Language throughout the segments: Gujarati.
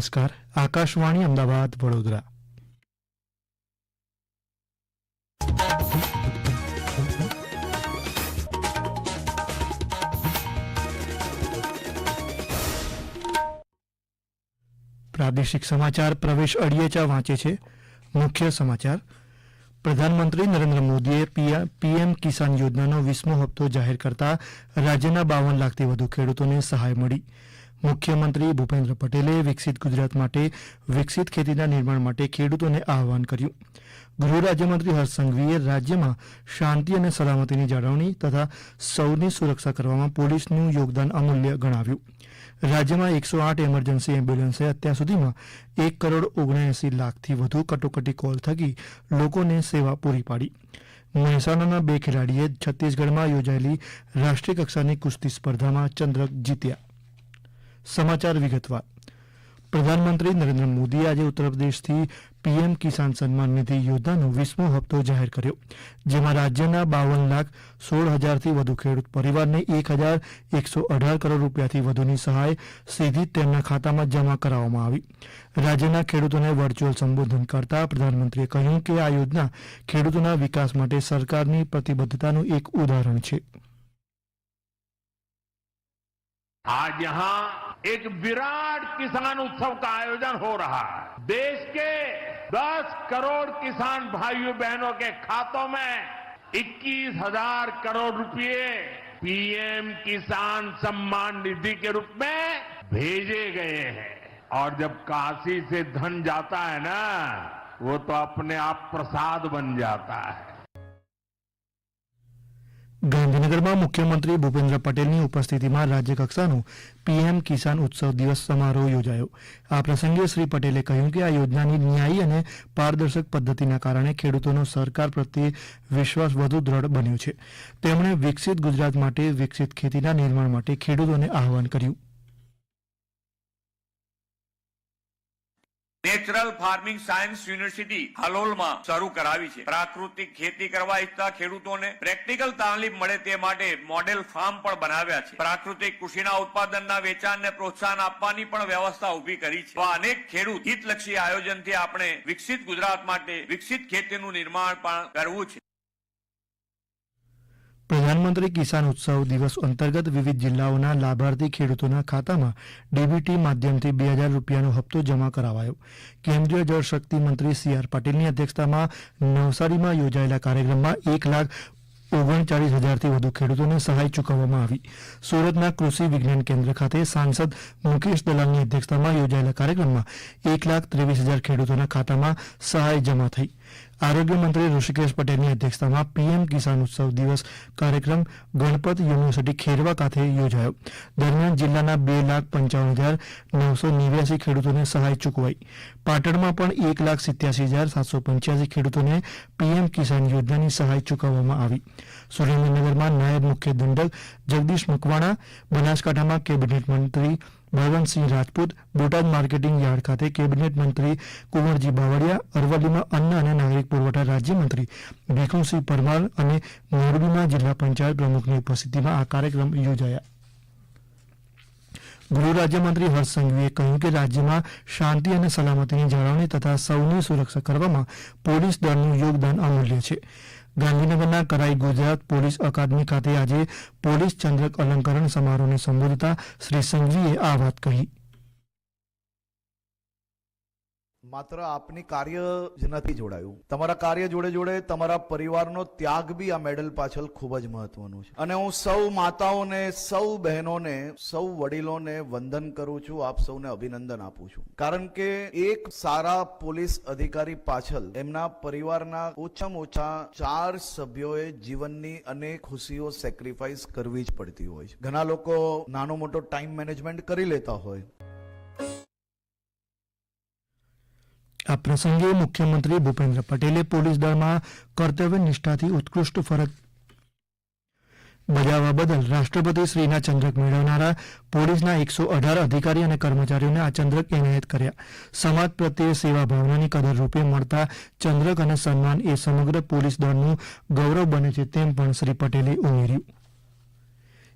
નમસ્કાર. આકાશવાણી અમદાવાદ, વડોદરા. પ્રાદેશિક સમાચાર પ્રવેશ અડિયેચા વાંચે છે. મુખ્ય સમાચાર. પ્રધાનમંત્રી નરેન્દ્ર મોદીએ પીએમ કિસાન યોજનાનો વીસમો હપ્તો જાહેર કરતા રાજ્યના બાવન લાખથી વધુ ખેડૂતોને સહાય મળી. મુખ્યમંત્રી ભૂપેન્દ્ર પટેલે વિકસિત ગુજરાત માટે વિકસિત ખેતીના નિર્માણ માટે ખેડૂતોને આહવાન કર્યું. ગૃહ રાજ્યમંત્રી હર્ષ સંઘવીએ રાજ્યમાં શાંતિ અને સલામતીની જાળવણી તથા સૌની સુરક્ષા કરવામાં પોલીસનું યોગદાન અમૂલ્ય ગણાવ્યું. રાજ્યમાં એકસો આઠ એમરજન્સી એમ્બ્યુલન્સે અત્યાર સુધીમાં એક કરોડ ઓગણએસી લાખથી વધુ કટોકટી કોલ થકી લોકોને સેવા પૂરી પાડી. મહેસાણાના બે ખેલાડીએ છત્તીસગઢમાં યોજાયેલી રાષ્ટ્રીય કક્ષાની કુસ્તી સ્પર્ધામાં ચંદ્રક જીત્યા. સમાચાર વિગતવાર. પ્રધાનમંત્રી નરેન્દ્ર મોદીએ આજે ઉત્તર પીએમ કિસાન સન્માન નિધિ યોજનાનો વીસમો હપ્તો જાહેર કર્યો, જેમાં રાજ્યના બાવન લાખ સોળ હજારથી વધુ ખેડૂત પરિવારને એક હજાર એકસો અઢાર કરોડ રૂપિયાથી વધુની સહાય સીધી તેમના ખાતામાં જમા કરાવવામાં આવી. રાજ્યના ખેડૂતોને વર્ચ્યુઅલ સંબોધન કરતા પ્રધાનમંત્રીએ કહ્યું કે આ યોજના ખેડૂતોના વિકાસ માટે સરકારની પ્રતિબદ્ધતાનું એક ઉદાહરણ છે. આજ एक विराट किसान उत्सव का आयोजन हो रहा है। देश के 10 करोड़ किसान भाइयों बहनों के खातों में इक्कीस हज़ार करोड़ रुपए पीएम किसान सम्मान निधि के रूप में भेजे गए हैं। और जब काशी से धन जाता है ना, वो तो अपने आप प्रसाद बन जाता है। ગાંધીનગરમાં મુખ્યમંત્રી ભૂપેન્દ્ર પટેલની ઉપસ્થિતિમાં રાજ્યકક્ષાનો પીએમ કિસાન ઉત્સવ દિવસ સમારોહ યોજાયો. આ પ્રસંગે શ્રી પટેલે કહ્યું કે આ યોજનાની ન્યાયી અને પારદર્શક પદ્ધતિના કારણે ખેડૂતોનો સરકાર પ્રત્યે વિશ્વાસ વધુ દ્રઢ બન્યો છે. તેમણે વિકસિત ગુજરાત માટે વિકસિત ખેતીના નિર્માણ માટે ખેડૂતોને આહવાન કર્યું. નેચરલ ફાર્મિંગ સાયન્સ યુનિવર્સિટી હાલોલમાં શરૂ કરાવી છે. પ્રાકૃતિક ખેતી કરવા ઈચ્છતા ખેડૂતોને પ્રેક્ટિકલ તાલીમ મળે તે માટે મોડેલ ફાર્મ પણ બનાવ્યા છે. પ્રાકૃતિક કૃષિના ઉત્પાદનના વેચાણને પ્રોત્સાહન આપવાની પણ વ્યવસ્થા ઊભી કરી છે. અનેક ખેડૂત હિતલક્ષી આયોજનથી આપણે વિકસિત ગુજરાત માટે વિકસિત ખેતીનું નિર્માણ પણ કરવું છે. પ્રધાનમંત્રી કિસાન ઉત્સવ દિવસ અંતર્ગત વિવિધ જિલ્લાઓના લાભાર્થી ખેડૂતોના ખાતામાં ડીબીટી માધ્યમથી બે હજાર રૂપિયાનો હપ્તો જમા કરાવાયો. કેન્દ્રીય જળશક્તિ મંત્રી સી આર પાટીલની અધ્યક્ષતામાં નવસારીમાં યોજાયેલા કાર્યક્રમમાં એક લાખ ઓગણચાળીસ હજારથી વધુ ખેડૂતોને સહાય ચૂકવવામાં આવી. સુરતના કૃષિ વિજ્ઞાન કેન્દ્ર ખાતે સાંસદ મુકેશ દલાલની અધ્યક્ષતામાં યોજાયેલા કાર્યક્રમમાં એક લાખ ત્રેવીસ હજાર ખેડૂતોના ખાતામાં સહાય જમા થઈ. આરોગ્ય મંત્રી ઋષિકેશ પટેલની અધ્યક્ષતામાં પીએમ કિસાન ઉત્સવ દિવસ કાર્યક્રમ ગણપત યુનિવર્સિટી ખેરવા ખાતે યોજાયો. દરમિયાન જિલ્લાના બે લાખ પંચાવન હજાર નવસો નેવ્યાસી ખેડૂતોને સહાય ચૂકવાઈ. પાટણમાં પણ એક લાખ સિત્યાસી હજાર સાતસો પંચ્યાસી ખેડૂતોને પીએમ કિસાન યોજનાની સહાય ચૂકવવામાં આવી. સુરેન્દ્રનગરમાં નાયબ મુખ્ય દંડક જગદીશ મકવાણા, બનાસકાંઠામાં કેબિનેટ મંત્રી બળવંતસિંહ રાજપૂત, બોટાદ માર્કેટિંગ યાર્ડ ખાતે કેબિનેટ મંત્રી કુંવરજી બાવળીયા, અરવલ્લીમાં અન્ન અને નાગરિક પુરવઠા રાજ્યમંત્રી ભીખુસિંહ પરમાર અને મોરબીમાં જિલ્લા પંચાયત પ્રમુખની ઉપસ્થિતિમાં આ કાર્યક્રમ યોજાયા. ગૃહ રાજ્યમંત્રી હર્ષ સંઘવીએ કહ્યું કે રાજ્યમાં શાંતિ અને સલામતીની જાળવણી તથા સૌની સુરક્ષા કરવામાં પોલીસ દળનું યોગદાન અમૂલ્ય છે. ગાંધીનગરના કરાઈ ગુજરાત પોલીસ અકાદમી ખાતે આજે પોલીસ ચંદ્રક અલંકરણ સમારોહને સંબોધતા શ્રી સંઘવીએ આ વાત કહી. માત્ર આપની કાર્ય જ નથી જોડાયું. તમારા કાર્ય જોડે જોડે તમારા પરિવારનો ત્યાગ બી આ મેડલ પાછળ ખૂબ જ મહત્વનું છે. અને હું સૌ માતાઓને, સૌ બહેનોને, સૌ વડીલોને વંદન કરું છું, આપ સૌને અભિનંદન આપું છું. કારણ કે એક સારા પોલીસ અધિકારી પાછળ એમના પરિવારના ઓછામાં ઓછા ચાર સભ્યોએ જીવનની અનેક ખુશીઓ સેક્રિફાઈસ કરવી જ પડતી હોય છે. ઘણા લોકો નાનો મોટો ટાઈમ મેનેજમેન્ટ કરી લેતા હોય. આ પ્રસંગે મુખ્યમંત્રી ભૂપેન્દ્ર પટેલે પોલીસ દળમાં કર્તવ્ય નિષ્ઠાથી ઉત્કૃષ્ટ ફરજ બજાવવા બદલ રાષ્ટ્રપતિશ્રીના ચંદ્રક મેળવનારા પોલીસના એકસો અઢાર અધિકારી અને કર્મચારીઓને આ ચંદ્રક એનાયત કર્યા. સમાજ પ્રત્યે સેવા ભાવનાની કદર રૂપે મળતા ચંદ્રક અને સન્માન એ સમગ્ર પોલીસ દળનું ગૌરવ બને છે તેમ પણ શ્રી પટેલે ઉમેર્યું.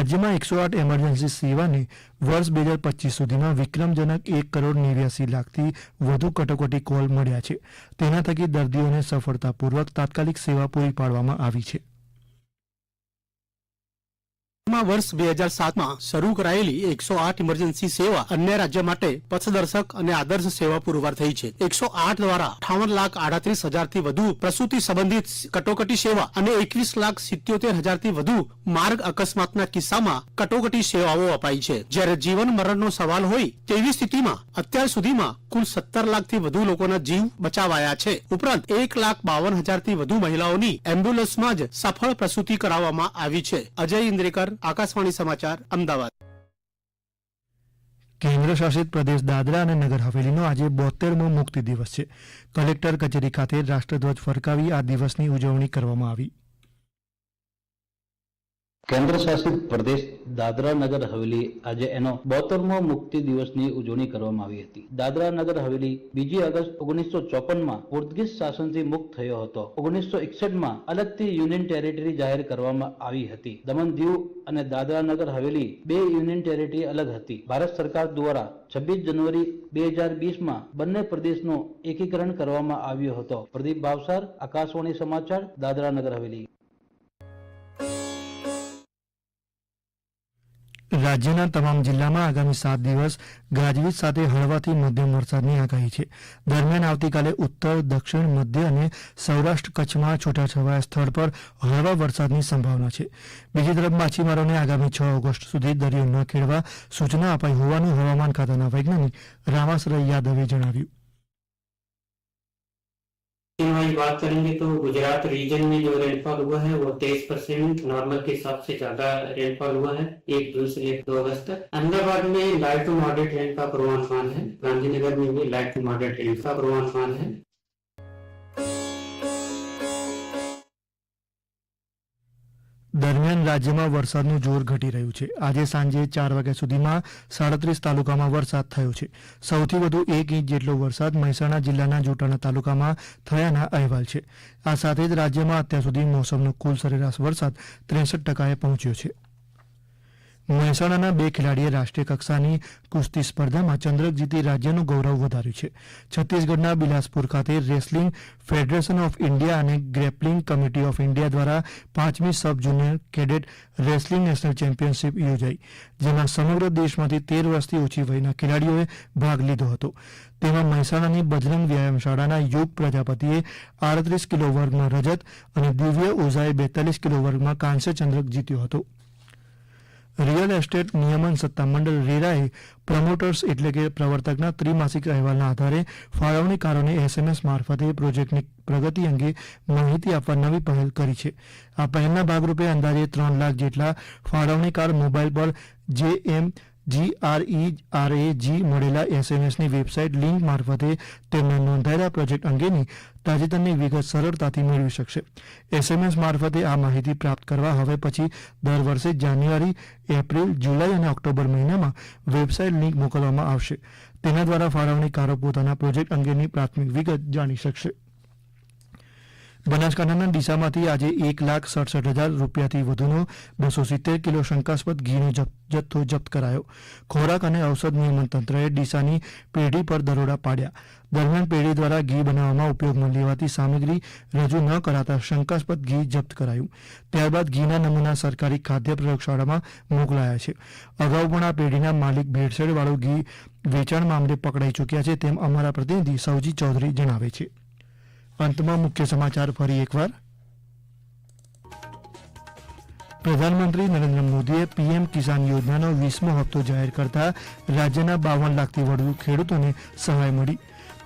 રાજ્યમાં એકસો આઠ એમરજન્સી સેવાને વર્ષ બે હજાર પચીસ સુધીમાં વિક્રમજનક એક કરોડ નેવ્યાસી લાખથી વધુ કટોકટી કોલ મળ્યા છે. તેના થકી દર્દીઓને સફળતાપૂર્વક તાત્કાલિક સેવા પૂરી પાડવામાં આવી છે. માં વર્ષ બે હજાર સાતમાં શરૂ કરાયેલી એકસો આઠ ઇમરજન્સી સેવા અન્ય રાજ્ય માટે પથદર્શક અને આદર્શ સેવા પુરવાર થઈ છે. એકસો આઠ દ્વારા અઠાવન લાખ આડત્રીસ હજારથી વધુ પ્રસૂતિ સંબંધિત કટોકટી સેવા અને એકવીસ લાખ સિત્યોતેર હજારથી વધુ માર્ગ અકસ્માતના કિસ્સામાં કટોકટી સેવાઓ અપાઈ છે. જ્યારે જીવન મરણનો સવાલ હોય તેવી સ્થિતિમાં અત્યાર સુધીમાં કુલ સત્તર લાખથી વધુ લોકોના જીવ બચાવાયા છે. ઉપરાંત એક લાખ બાવન હજારથી વધુ મહિલાઓની એમ્બ્યુલન્સમાં જ સફળ પ્રસૂતિ કરાવવામાં આવી છે. અજય ઇન્દ્રેકર આકાશવાણી સમાચાર, અમદાવાદ. કેન્દ્ર શાસિત પ્રદેશ દાદરા અને નગર હવેલીનો આજે બોતેરમો મુક્તિ દિવસ છે. કલેક્ટર કચેરી ખાતે રાષ્ટ્રધ્વજ ફરકાવી આ દિવસની ઉજવણી કરવામાં આવી. કેન્દ્ર શાસિત પ્રદેશ દાદરા નગર હવેલી આજે એનો બોતેરમો મુક્તિ દિવસની ઉજવણી કરવામાં આવી હતી. દાદરા નગર હવેલી બીજી ઓગસ્ટ ઓગણીસો ચોપનમાં પોર્ટુગીઝ શાસનથી મુક્ત થયો હતો. ઓગણીસો એકસઠમાં અલગથી યુનિયન ટેરિટરી જાહેર કરવામાં આવી હતી. દમણ દીવ અને દાદરા નગર હવેલી બે યુનિયન ટેરિટરી અલગ હતી. ભારત સરકાર દ્વારા છવ્વીસ જાન્યુઆરી બે હજાર બીસમાં બંને પ્રદેશનું એકીકરણ કરવામાં આવ્યો હતો. પ્રદીપ ભાવસાર આકાશવાણી સમાચાર, દાદરા નગર હવેલી. રાજ્યના તમામ જિલ્લામાં આગામી સાત દિવસ ગાજવીજ સાથે હળવાથી મધ્યમ વરસાદની આગાહી છે. દરમિયાન આવતીકાલે ઉત્તર, દક્ષિણ, મધ્ય અને સૌરાષ્ટ્ર કચ્છમાં છૂટાછવાયા સ્થળ પર હળવા વરસાદની સંભાવના છે. બીજી તરફ માછીમારોને આગામી છ ઓગસ્ટ સુધી દરિયો ન ખેડવા સૂચના અપાઈ હોવાનું હવામાન ખાતાના વૈજ્ઞાનિક રામાશ્રય યાદવે જણાવ્યું. हमारी बात करेंगे तो गुजरात रीजन में जो रेनफॉल हुआ है, वो तेईस परसेंट नॉर्मल के हिसाब से ज़्यादा रेनफॉल हुआ है, एक जून से एक दो अगस्त तक। अहमदाबाद में लाइट टू मॉडरेट रेन का पूर्वानुमान है, गांधीनगर में भी लाइट टू मॉडरेट रेन का पूर्वानुमान है। દરમિયાન રાજ્યમાં વરસાદનું જોર ઘટી રહ્યું છે. આજે સાંજે ચાર વાગ્યા સુધીમાં સાડત્રીસ તાલુકામાં વરસાદ થયો છે. સૌથી વધુ એક ઇંચ જેટલો વરસાદ મહેસાણા જિલ્લાના જોટાણા તાલુકામાં થયાના અહેવાલ છે. આ સાથે જ રાજ્યમાં અત્યાર સુધી મોસમનો કુલ સરેરાશ વરસાદ ત્રેસઠ ટકાએ પહોંચ્યો છે. મહેસાણાના બે ખેલાડીએ રાષ્ટ્રીય કક્ષાની કુસ્તી સ્પર્ધામાં ચંદ્રક જીતી રાજ્યનું ગૌરવ વધાર્યું છે. છત્તીસગઢના બિલાસપુર ખાતે રેસલિંગ ફેડરેશન ઓફ ઇન્ડિયા અને ગ્રેપલિંગ કમિટી ઓફ ઇન્ડિયા દ્વારા પાંચમી sub junior cadet wrestling national championship યોજાઈ, જેમાં સમગ્ર દેશમાંથી તેર વર્ષથી ઓછી વયના ખેલાડીઓએ ભાગ લીધો હતો. તેમાં મહેસાણાની બજરંગ વ્યાયામશાળાના યોગ પ્રજાપતિએ આડત્રીસ કિલો વર્ગમાં રજત અને દિવ્ય ઓઝાએ બેતાલીસ કિલો વર્ગમાં કાંસ્ય ચંદ્રક જીત્યો હતો. રિયલ એસ્ટેટ નિયમન સત્તામંડળ રેરાએ પ્રમોટર્સ એટલે કે પ્રવર્તકના ત્રિમાસિક અહેવાલના આધારે ફાળવણીકારોને એસએમએસ મારફતે પ્રોજેક્ટની પ્રગતિ અંગે માહિતી આપવા નવી પહેલ કરી છે. આ પહેલના ભાગરૂપે અંદાજે ત્રણ લાખ જેટલા ફાળવણીકાર મોબાઈલ પર જે એમ જીઆરઈ જી મળેલા એસએમએસની વેબસાઇટ લિંક મારફતે તેમણે નોંધાયેલા પ્રોજેક્ટ અંગેની તાજેતરની વિગત સરળતાથી મેળવી શકશે. એસએમએસ મારફતે આ માહિતી પ્રાપ્ત કરવા હવે પછી દર વર્ષે જાન્યુઆરી, એપ્રિલ, જુલાઈ અને ઓક્ટોબર મહિનામાં વેબસાઇટ લિંક મોકલવામાં આવશે. તેના દ્વારા ફાળવણીકારો પોતાના પ્રોજેક્ટ અંગેની પ્રાથમિક વિગત જાણી શકશે. બનાસકાંઠાના ડીસામાંથી આજે એક લાખ સડસઠ હજાર રૂપિયાથી વધુનો બસો સિત્તેર કિલો શંકાસ્પદ ઘીનો જથ્થો જપ્ત કરાયો. ખોરાક અને ઔષધ નિયમન તંત્રએ ડીસાની પેઢી પર દરોડા પાડ્યા. દરમિયાન પેઢી દ્વારા ઘી બનાવવામાં ઉપયોગમાં લેવાતી સામગ્રી રજૂ ન કરાતા શંકાસ્પદ ઘી જપ્ત કરાયું. ત્યારબાદ ઘીના નમૂના સરકારી ખાદ્ય પ્રયોગશાળામાં મોકલાયા છે. અગાઉ પણ આ પેઢીના માલિક ભેળસેળવાળું ઘી વેચાણ મામલે પકડાઈ ચૂક્યા છે તેમ અમારા પ્રતિનિધિ સૌજી ચૌધરી જણાવે છે. અંતમાં મુખ્ય સમાચાર ફરી એકવાર. પ્રધાનમંત્રી નરેન્દ્ર મોદીએ પીએમ કિસાન યોજનાનો વીસમો હપ્તો જાહેર કરતા રાજ્યના બાવન લાખથી વધુ ખેડૂતોને સહાય મળી.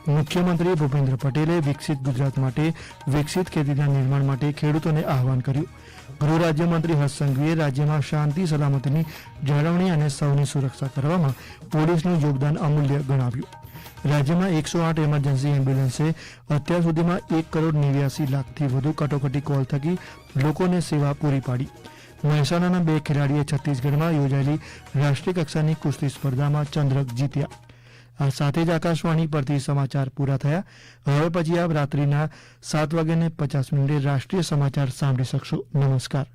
મુખ્યમંત્રી ભૂપેન્દ્ર પટેલે વિકસિત ગુજરાત માટે વિકસિત ખેતીના નિર્માણ માટે ખેડૂતોને આહવાન કર્યું. ગૃહ રાજ્યમંત્રી હર્ષ સંઘવીએ રાજ્યમાં શાંતિ, સલામતીની જાળવણી અને સૌની સુરક્ષા કરવામાં પોલીસનું યોગદાન અમૂલ્ય ગણાવ્યું. રાજ્યમાં એકસો આઠ એમરજન્સી એમ્બ્યુલન્સે અત્યાર સુધીમાં એક કરોડ નેવ્યાસી લાખથી વધુ કટોકટી કોલ થકી લોકોને સેવા પૂરી પાડી. મહેસાણાના બે ખેલાડીએ છત્તીસગઢમાં યોજાયેલી રાષ્ટ્રીય કક્ષાની કુસ્તી સ્પર્ધામાં ચંદ્રક જીત્યા. આ સાથે જ આકાશવાણી પરથી સમાચાર પૂરા થયા. હવે પછી આપ રાત્રિના સાત વાગ્યાને પચાસ મિનિટે રાષ્ટ્રીય સમાચાર સાંભળી શકશો. નમસ્કાર.